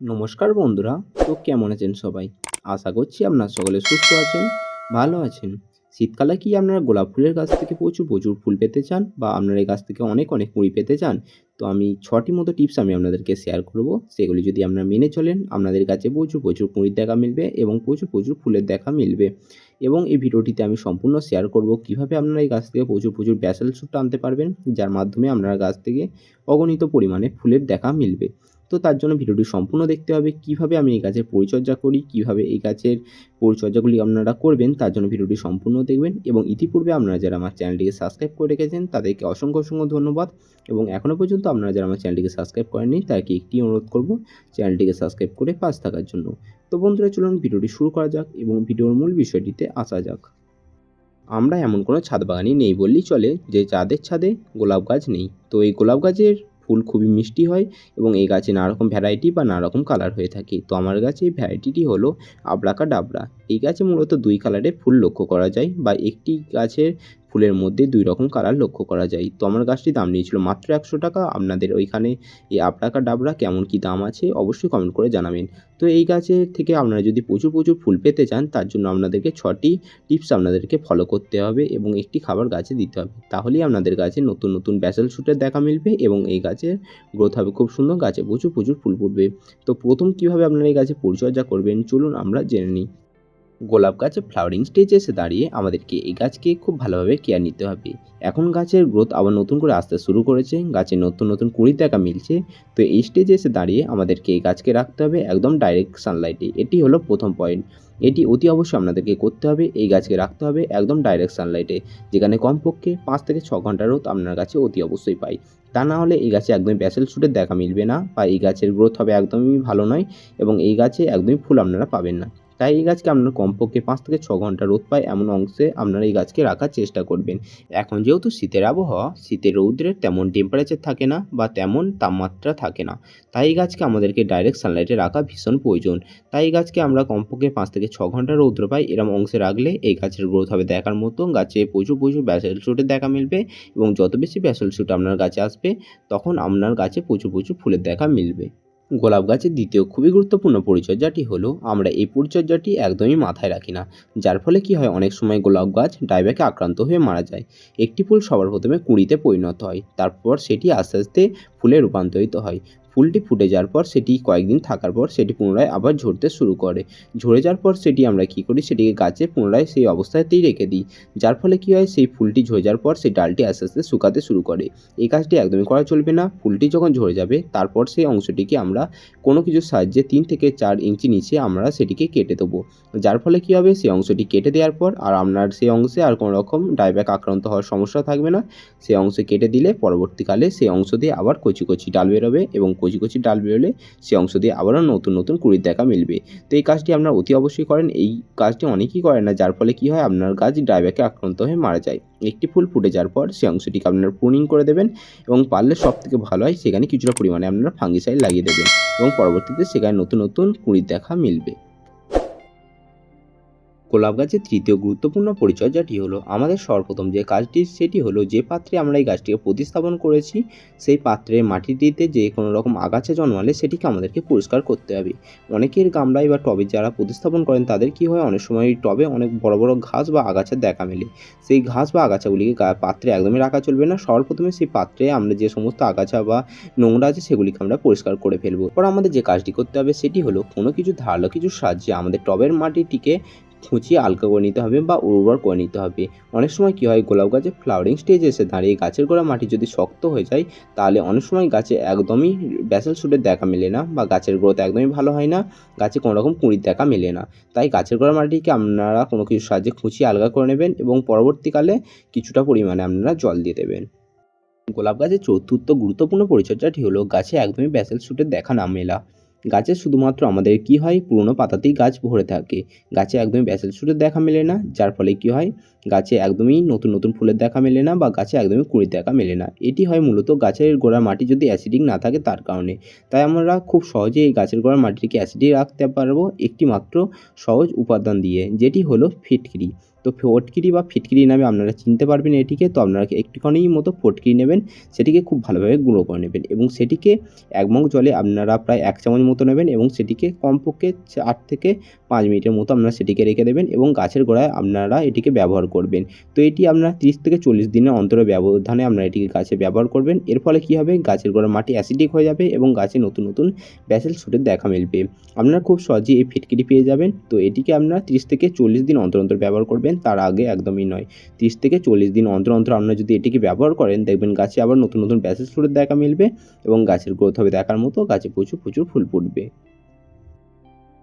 নমস্কার বন্ধুরা, তো কেমন আছেন সবাই? আশা করছি আপনারা সকলে সুস্থ আছেন, ভালো আছেন। শীতকালে কি আপনারা গোলাপ ফুলের গাছ থেকে প্রচুর প্রচুর ফুল পেতে চান বা আপনারা এই গাছ থেকে অনেক অনেক কুড়ি পেতে চান? তো আমি ছটি মতো টিপস আমি আপনাদেরকে শেয়ার করব। সেগুলি যদি আপনারা মেনে চলেন, আপনাদের কাছে প্রচুর প্রচুর কুঁড়ির দেখা মিলবে এবং প্রচুর প্রচুর ফুলের দেখা মিলবে। এবং এই ভিডিওটিতে আমি সম্পূর্ণ শেয়ার করব কীভাবে আপনারা এই গাছ থেকে প্রচুর প্রচুর ব্যাসেল শুট আনতে পারবেন, যার মাধ্যমে আপনারা গাছ থেকে অগণিত পরিমাণে ফুলের দেখা মিলবে। তো তার জন্য ভিডিওটি সম্পূর্ণ দেখতে হবে, কীভাবে আমি এই গাছের পরিচর্যা করি, কীভাবে এই গাছের পরিচর্যাগুলি আপনারা করবেন, তার জন্য ভিডিওটি সম্পূর্ণ দেখবেন এবং ইতিপূর্বে আপনারা যারা আমার চ্যানেলটিকে সাবস্ক্রাইব করে রেখেছেন, তাদেরকে অসংখ্য অসংখ্য ধন্যবাদ এবং এখনও পর্যন্ত আপনারা যারা আমার চ্যানেলটিকে সাবস্ক্রাইব করেননি, তাদেরকে একটি অনুরোধ করব চ্যানেলটিকে সাবস্ক্রাইব করে পাশ থাকার জন্য। তো বন্ধুরা, চলুন ভিডিওটি শুরু করা যাক এবং ভিডিওর মূল বিষয়টিতে আসা যাক। আমরা এমন কোনো ছাদ বাগানই নেই বললেই চলে যে যাদের ছাদে গোলাপ গাছ নেই। তো এই গোলাপ গাছের ফুল খুবই মিষ্টি হয় এবং এই গাছে নানা রকম ভ্যারাইটি বা নানা রকম কালার হয়ে থাকে। তো আমার গাছে এই ভ্যারাইটিটি হলো আবরাকা ডাবরা এই গাছে মূলত দুই কালারের ফুল লক্ষ্য করা যায় বা একটি গাছের ফুলের মধ্যে দুই রকম কালার লক্ষ্য করা যায়। তো আমার গাছটি দাম নিয়েছিল মাত্র একশো টাকা। আপনাদের ওইখানে এই আবরাকা ডাবরা কেমন কি দাম আছে অবশ্যই কমেন্ট করে জানাবেন। তো এই গাছের থেকে আপনারা যদি প্রচুর প্রচুর ফুল পেতে চান, তার জন্য আপনাদেরকে ছটি টিপস আপনাদেরকে ফলো করতে হবে এবং একটি খাবার গাছে দিতে হবে। তাহলেই আপনাদের গাছে নতুন নতুন ব্যাসেল শুটের দেখা মিলবে এবং এই গাছের গ্রোথ হবে খুব সুন্দর, গাছে প্রচুর প্রচুর ফুল ফুটবে। তো প্রথম কীভাবে আপনারা এই গাছে পরিচর্যা করবেন, চলুন আমরা জেনে নিই। গোলাপ গাছে ফ্লাওয়ারিং স্টেজে এসে দাঁড়িয়ে আমাদেরকে এই গাছকে খুব ভালোভাবে কেয়ার নিতে হবে। এখন গাছের গ্রোথ আবার নতুন করে আসতে শুরু করেছে, গাছে নতুন নতুন কুড়ি দেখা মিলছে। তো এই স্টেজে এসে দাঁড়িয়ে আমাদেরকে এই গাছকে রাখতে হবে একদম ডাইরেক্ট সানলাইটে এটি হলো প্রথম পয়েন্ট এটি অতি অবশ্যই আপনাদেরকে করতে হবে, এই গাছকে রাখতে হবে একদম ডাইরেক্ট সানলাইটে যেখানে কমপক্ষে পাঁচ থেকে ছ ঘণ্টা রোদ আপনার কাছে অতি অবশ্যই পাই তা না হলে এই গাছে একদমই ব্যাসেল শুটের দেখা মিলবে না বা এই গাছের গ্রোথ হবে একদমই ভালো নয় এবং এই গাছে একদমই ফুল আপনারা পাবেন না। তাই এই গাছকে আপনার কমপক্ষে পাঁচ থেকে ছ ঘণ্টা রোদ পায় এমন অংশে আপনারা এই গাছকে রাখার চেষ্টা করবেন। এখন যেহেতু শীতের আবহাওয়া, শীতের রৌদ্রের তেমন টেম্পারেচার থাকে না বা তেমন তাপমাত্রা থাকে না। তাই এই গাছকে আমাদেরকে ডাইরেক্ট সানলাইটে রাখা ভীষণ প্রয়োজন। তাই এই গাছকে আমরা কমপক্ষে পাঁচ থেকে ছ ঘণ্টা রৌদ্র পাই এরম অংশে রাখলে এই গাছের গ্রোথ হবে দেখার মতো গাছে প্রচুর প্রচুর ব্যাসেল শুটের দেখা মিলবে এবং যত বেশি ব্যাসেল শুট আপনার গাছে আসবে, তখন আপনার গাছে প্রচুর প্রচুর ফুলের দেখা মিলবে। গোলাপ গাছের দ্বিতীয় খুবই গুরুত্বপূর্ণ পরিচর্যাটি হলো, আমরা এই পরিচর্যাটি একদমই মাথায় রাখি না, যার ফলে কি হয়, অনেক সময় গোলাপ গাছ ডাইব্যাকে আক্রান্ত হয়ে মারা যায়। একটি ফুল সবার প্রথমে কুঁড়িতে পরিণত হয়, তারপর সেটি আস্তে আস্তে ফুলে রূপান্তরিত হয়। ফুলটি ফুটে যাওয়ার পর সেটি কয়েকদিন থাকার পর সেটি পুনরায় আবার ঝরতে শুরু করে। ঝরে যাওয়ার পর সেটি আমরা কী করি? সেটিকে গাছে পুনরায় সেই অবস্থাতেই রেখে দিই। যার ফলে কী হয়? সেই ফুলটি ঝরে যাওয়ার পর সেই ডালটি আস্তে আস্তে শুকাতে শুরু করে। এই কাজটি একদমই করা চলবে না। ফুলটি যখন ঝরে যাবে, তারপর সেই অংশটিকে আমরা কোনো কিছুর সাহায্যে তিন থেকে চার ইঞ্চি নিচে আমরা সেটিকে কেটে দেবো। যার ফলে কী হবে? সেই অংশটি কেটে দেওয়ার পর আর আপনার সেই অংশে আর কোনো রকম ডাইব্যাক আক্রান্ত হওয়ার সমস্যা থাকবে না। সেই অংশে কেটে দিলে পরবর্তীকালে সেই অংশ দিয়ে আবার কচি কচি ডাল বেরোবে এবং কচি কচি ডাল বেরোলে সেই অংশ দিয়ে আবারও নতুন নতুন কুড়ির দেখা মিলবে। তো এই কাজটি আপনার অতি অবশ্যই করেন। এই কাজটি অনেকেই করেন না, যার ফলে কি হয়, আপনার গাছ ড্রাইব্যাকে আক্রান্ত হয়ে মারা যায়। একটি ফুল ফুটে যাওয়ার পর সেই অংশটিকে আপনার প্রুনিং করে দেবেন এবং পারলে সব থেকে ভালো হয়, সেখানে কিছুটা পরিমাণে আপনারা ফাঙ্গিসাইড লাগিয়ে দেবেন এবং পরবর্তীতে সেখানে নতুন নতুন কুড়ির দেখা মিলবে। গোলাপ গাছের তৃতীয় গুরুত্বপূর্ণ পরিচর্যাটি হলো আমাদের সর্বপ্রথম যে কাজটি, সেটি হলো যে পাত্রে আমরা এই গাছটিকে প্রতিস্থাপন করেছি, সেই পাত্রের মাটিটিতে যে কোনো রকম আগাছা জন্মালে সেটিকে আমাদেরকে পরিষ্কার করতে হবে। অনেকের গামলায় বা টবে যারা প্রতিস্থাপন করেন, তাদের কি হয়, অনেক সময় টবে অনেক বড় বড় ঘাস বা আগাছা দেখা মেলে। সেই ঘাস বা আগাছাগুলিকে পাত্রে একদমই রাখা চলবে না। সর্বপ্রথমে সেই পাত্রে আমরা যে সমস্ত আগাছা বা নোংরা আছে, সেগুলিকে আমরা পরিষ্কার করে ফেলব। পর আমাদের যে কাজটি করতে হবে, সেটি হলো কোনো কিছু ধারালো কিছুর সাহায্যে আমাদের টবের মাটিটিকে খুঁচিয়ে হালকা করে নিতে হবে বা উর্বর করে নিতে হবে। অনেক সময় কী হয়, গোলাপ গাছে ফ্লাওয়ারিং স্টেজে এসে দাঁড়িয়ে গাছের গোড়া মাটি যদি শক্ত হয়ে যায়, তাহলে অনেক সময় গাছে একদমই ব্যাসেল শুটের দেখা মেলে না বা গাছের গ্রোথ একদমই ভালো হয় না, গাছে কোনো রকম কুঁড়ির দেখা মেলে না। তাই গাছের গোড়া মাটিকে আপনারা কোনো কিছু সাহায্যে খুঁচিয়ে আলগা করে নেবেন এবং পরবর্তীকালে কিছুটা পরিমাণে আপনারা জল দিয়ে দেবেন। গোলাপ গাছের চতুর্থ গুরুত্বপূর্ণ পরিচর্যাটি হলো গাছে একদমই ব্যাসেল শুটের দেখা না মেলা। গাছে শুধুমাত্র আমাদের কি হয়? পুরনো পাতাতেই গাছ ভরে থাকে। গাছে একদমই ব্যাসেল শুটের দেখা মেলে না, যার ফলে কি হয়? গাছে একদমই নতুন নতুন ফুলের দেখা মেলে না বা গাছে একদমই কুঁড়ির দেখা মেলে না। এটি হয় মূলত গাছের গোড়ার মাটি যদি অ্যাসিডিক না থাকে তার কারণে। তাই আমরা খুব সহজেই এই গাছের গোড়ার মাটিটিকে অ্যাসিডিক রাখতে পারব একটি মাত্র সহজ উপাদান দিয়ে, যেটি হলো ফিটকিরি। তো ফটকিরি বা ফিটকিরি নামে আপনারা চিনতে পারবেন এটিকে, তো আপনারা একটুখানি মতো ফটকিরি নেবেন, সেটিকে খুব ভালোভাবে গুঁড়ো করে নেবেন এবং সেটিকে এক মগ জলে আপনারা প্রায় এক চামচ মতো নেবেন এবং সেটিকে কমপক্ষে আট থেকে পাঁচ মিনিটের মতো আপনারা সেটিকে রেখে দেবেন এবং গাছের গোড়ায় আপনারা এটিকে ব্যবহার করবেন। তো এটি আপনারা তিরিশ থেকে চল্লিশ দিনের অন্তরে ব্যবধানে আপনারা এটিকে গাছে ব্যবহার করবেন। এর ফলে কী হবে? গাছের গোড়ার মাটি অ্যাসিডিক হয়ে যাবে এবং গাছে নতুন নতুন ব্যাসেল শুটের দেখা মিলবে। আপনারা খুব সহজেই এই ফিটকিরি পেয়ে যাবেন। তো এটিকে আপনারা তিরিশ থেকে চল্লিশ দিন অন্তর অন্তর ব্যবহার করবেন। তার আগে একদমই নয়। তিরিশ থেকে চল্লিশ দিন অন্তর অন্তর আপনারা যদি এটিকে ব্যবহার করেন, দেখবেন গাছে আবার নতুন নতুন ব্যাসেস ফুলের দেখা মিলবে এবং গাছের গ্রোথ হবে দেখার মতো, গাছে প্রচুর প্রচুর ফুল ফুটবে।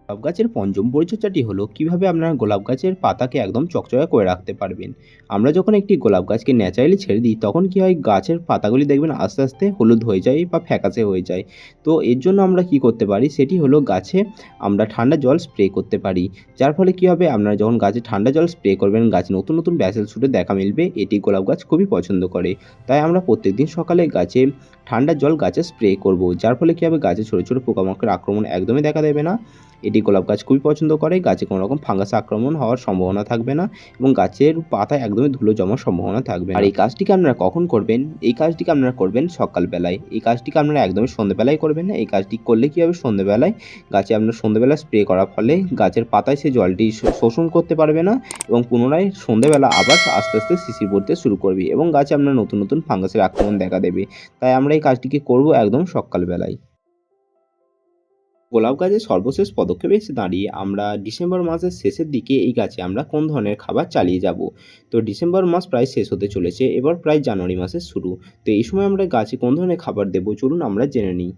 গোলাপ গাছের পঞ্চম পরিচর্যাটি হলো কীভাবে আপনারা গোলাপ গাছের পাতাকে একদম চকচকে করে রাখতে পারবেন। আমরা যখন একটি গোলাপ গাছকে ন্যাচারালি ছেড়ে দিই, তখন কি হয়, গাছের পাতাগুলি দেখবেন আস্তে আস্তে হলুদ হয়ে যায় বা ফ্যাকাশে হয়ে যায়। তো এর জন্য আমরা কি করতে পারি, সেটি হলো গাছে আমরা ঠান্ডা জল স্প্রে করতে পারি। যার ফলে কি হবে, আপনারা যখন গাছে ঠান্ডা জল স্প্রে করবেন, গাছে নতুন নতুন ব্যাসেল শুটে দেখা মিলবে, এটি গোলাপ গাছ খুবই পছন্দ করে। তাই আমরা প্রত্যেকদিন সকালে গাছে ঠান্ডা জল গাছে স্প্রে করব, যার ফলে কী হবে, গাছে ছোটো ছোটো পোকামাকড়ের আক্রমণ একদমই দেখা দেবে না। এটি গোলাপ গাছ খুবই পছন্দ করে। গাছে কোনো রকম ফাঙ্গাস আক্রমণ হওয়ার সম্ভাবনা থাকবে না এবং গাছের পাতায় একদমই ধুলো জমার সম্ভাবনা থাকবে আর এই কাজটিকে আপনারা কখন করবেন? এই কাজটিকে আপনারা করবেন সকালবেলায়। এই কাজটিকে আপনারা একদমই সন্ধ্যেবেলায় করবেন না। এই কাজটি করলে কী হবে? সন্ধ্যেবেলায় গাছে আপনার সন্ধ্যেবেলা স্প্রে করার ফলে গাছের পাতায় সে জলটি শোষণ করতে পারবে না এবং পুনরায় সন্ধ্যেবেলা আবার আস্তে আস্তে শিশির পড়তে শুরু করবে এবং গাছে আপনার নতুন নতুন ফাঙ্গাসের আক্রমণ দেখা দেবে। তাই আমরা এই কাজটিকে করব একদম সকালবেলায়। গোলাপ গাছের সর্বশেষ পদক্ষেপে এসে দাঁড়িয়ে আমরা ডিসেম্বর মাসের শেষের দিকে এই গাছে আমরা কোন ধরনের খাবার চালিয়ে যাব? তো ডিসেম্বর মাস প্রায় শেষ হতে চলেছে, এবার প্রায় জানুয়ারি মাসের শুরু। তো এই সময় আমরা গাছে কোন ধরনের খাবার দেবো? চলুন আমরা জেনে নিই।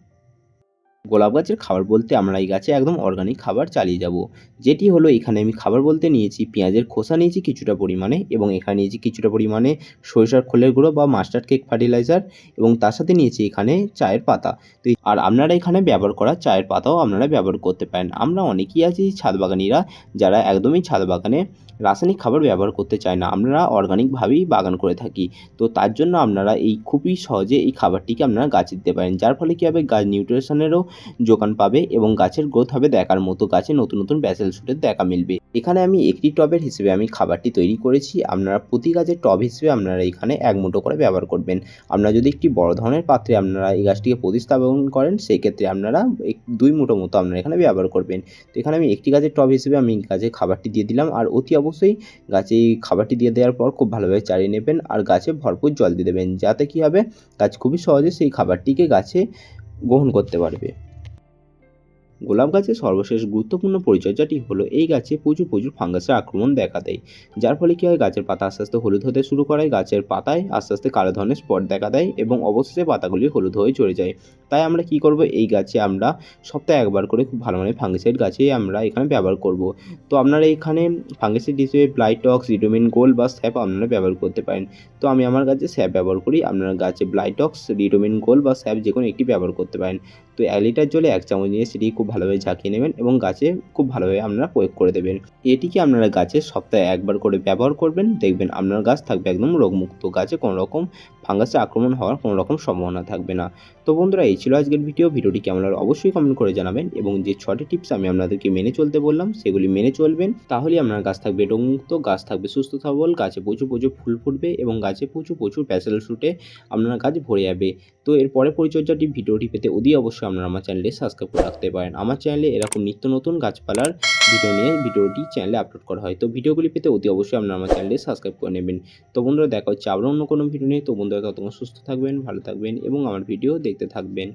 গোলাপ গাছের খাবার বলতে আমরা এই গাছে একদম অর্গানিক খাবার চালিয়ে যাব। যেটি হলো, এখানে আমি খাবার বলতে নিয়েছি, পেঁয়াজের খোসা নিয়েছি কিছুটা পরিমাণে এবং এখানে নিয়েছি কিছুটা পরিমাণে সরিষার খোলের গুঁড়ো বা মাস্টার্ড কেক ফার্টিলাইজার এবং তার সাথে নিয়েছি এখানে চায়ের পাতা। তো আর আপনারা এখানে ব্যবহার করা চায়ের পাতাও আপনারা ব্যবহার করতে পারেন। আমরা অনেকেই আছি ছাদ বাগানিরা যারা একদমই ছাদ বাগানে রাসায়নিক খাবার ব্যবহার করতে চায় না। আমরা অর্গানিকভাবেই বাগান করে থাকি। তো তার জন্য আপনারা এই খুবই সহজে এই খাবারটিকে আপনারা গাছে দিতে পারেন। যার ফলে কী হবে? গাছ নিউট্রিশনেরও যোগান পাবে এবং গাছের গ্রোথ হবে দেখার মতো। গাছে নতুন নতুন ব্যাসেল শুটের দেখা মিলবে। এখানে আমি একটি টবের হিসেবে আমি খাবারটি তৈরি করেছি। আপনারা প্রতি গাছের টব হিসেবে আপনারা এখানে এক মুঠো করে ব্যবহার করবেন। আপনারা যদি একটি বড় ধরনের পাত্রে আপনারা এই গাছটিকে প্রতিস্থাপন করেন সেই ক্ষেত্রে আপনারা দুই মুঠো মতো আপনারা এখানে ব্যবহার করবেন। তো এখানে আমি একটি গাছের টব হিসেবে আমি গাছে খাবারটি দিয়ে দিলাম। আর অতি অবশ্যই গাছে খাবারটি দিয়ে দেওয়ার পর খুব ভালোভাবে চালিয়ে নেবেন আর গাছে ভরপুর জল দিয়ে দেবেন। যাতে কী হবে, গাছ খুবই সহজে সেই খাবারটিকে গাছে গ্রহণ করতে পারবে। গোলাপ গাছের সর্বশেষ গুরুত্বপূর্ণ পরিচর্যাটি হলো এই গাছে প্রচুর প্রচুর ফাঙ্গাসের আক্রমণ দেখা দেয়। যার ফলে কী হয়, গাছের পাতা আস্তে আস্তে হলুদ হতে শুরু করে, গাছের পাতায় আস্তে আস্তে কালো ধরনের স্পট দেখা দেয় এবং অবশেষে পাতাগুলি হলুদ হয়ে চলে যায়। তাই আমরা কি করব, এই গাছে আমরা সপ্তাহে একবার করে খুব ভালো মানে ফাঙ্গিসাইড গাছে আমরা এখানে ব্যবহার করব। তো আপনারা এখানে ফাঙ্গিসাইড হিসেবে ব্লাইটক্স রিডোমিন গোল বা স্যাপ আপনারা ব্যবহার করতে পারেন। তো আমি আমার গাছে স্যাপ ব্যবহার করি, আপনারা গাছে ব্লাইটক্স রিডোমিন গোল বা স্যাপ যে কোনো একটি ব্যবহার করতে পারেন। তো এক লিটার জলে এক চামচ নিয়ে সেটি খুব ভালোভাবে ঝাঁকিয়ে নেবেন এবং গাছে খুব ভালোভাবে আপনারা প্রয়োগ করে দেবেন। এটিকে আপনারা গাছে সপ্তাহে একবার করে ব্যবহার করবেন। দেখবেন আপনার গাছ থাকবে একদম রোগমুক্ত। গাছে কোনো রকম ফাঙ্গাসে আক্রমণ হওয়ার কোনো রকম সম্ভাবনা থাকবে না। তো বন্ধুরা, এই ছিল আজকের ভিডিও। ভিডিওটি কেমন লাগল অবশ্যই কমেন্ট করে জানাবেন এবং যে ছটি টিপস আমি আপনাদেরকে মেনে চলতে বললাম, সেগুলি মেনে চলবেন। তাহলেই আপনার গাছ থাকবে রোগমুক্ত, গাছ থাকবে সুস্থ, সবল, গাছে প্রচুর প্রচুর ফুল ফুটবে এবং গাছে প্রচুর প্রচুর প্যাসেল শুটে আপনার গাছ ভরে যাবে। তো এর পরে পরিচর্যাটি ভিডিওটি পেতে অতি অবশ্যই আপনারা আমার চ্যানেলে সাবস্ক্রাইব করে রাখতে পারেন। আমার চ্যানেলে এরকম নিত্য নতুন গাছপালার ভিডিও নিয়ে ভিডিওটি চ্যানেলে আপলোড করা হয়। তো ভিডিওগুলি পেতে অতি অবশ্যই আপনারা আমার চ্যানেলে সাবস্ক্রাইব করে নেবেন। তো বন্ধুরা, দেখা হচ্ছে আবার অন্য কোনো ভিডিও নিয়ে। তো বন্ধুরা, ততক্ষণ সুস্থ থাকবেন, ভালো থাকবেন এবং আমার ভিডিও দেখতে থাকবেন।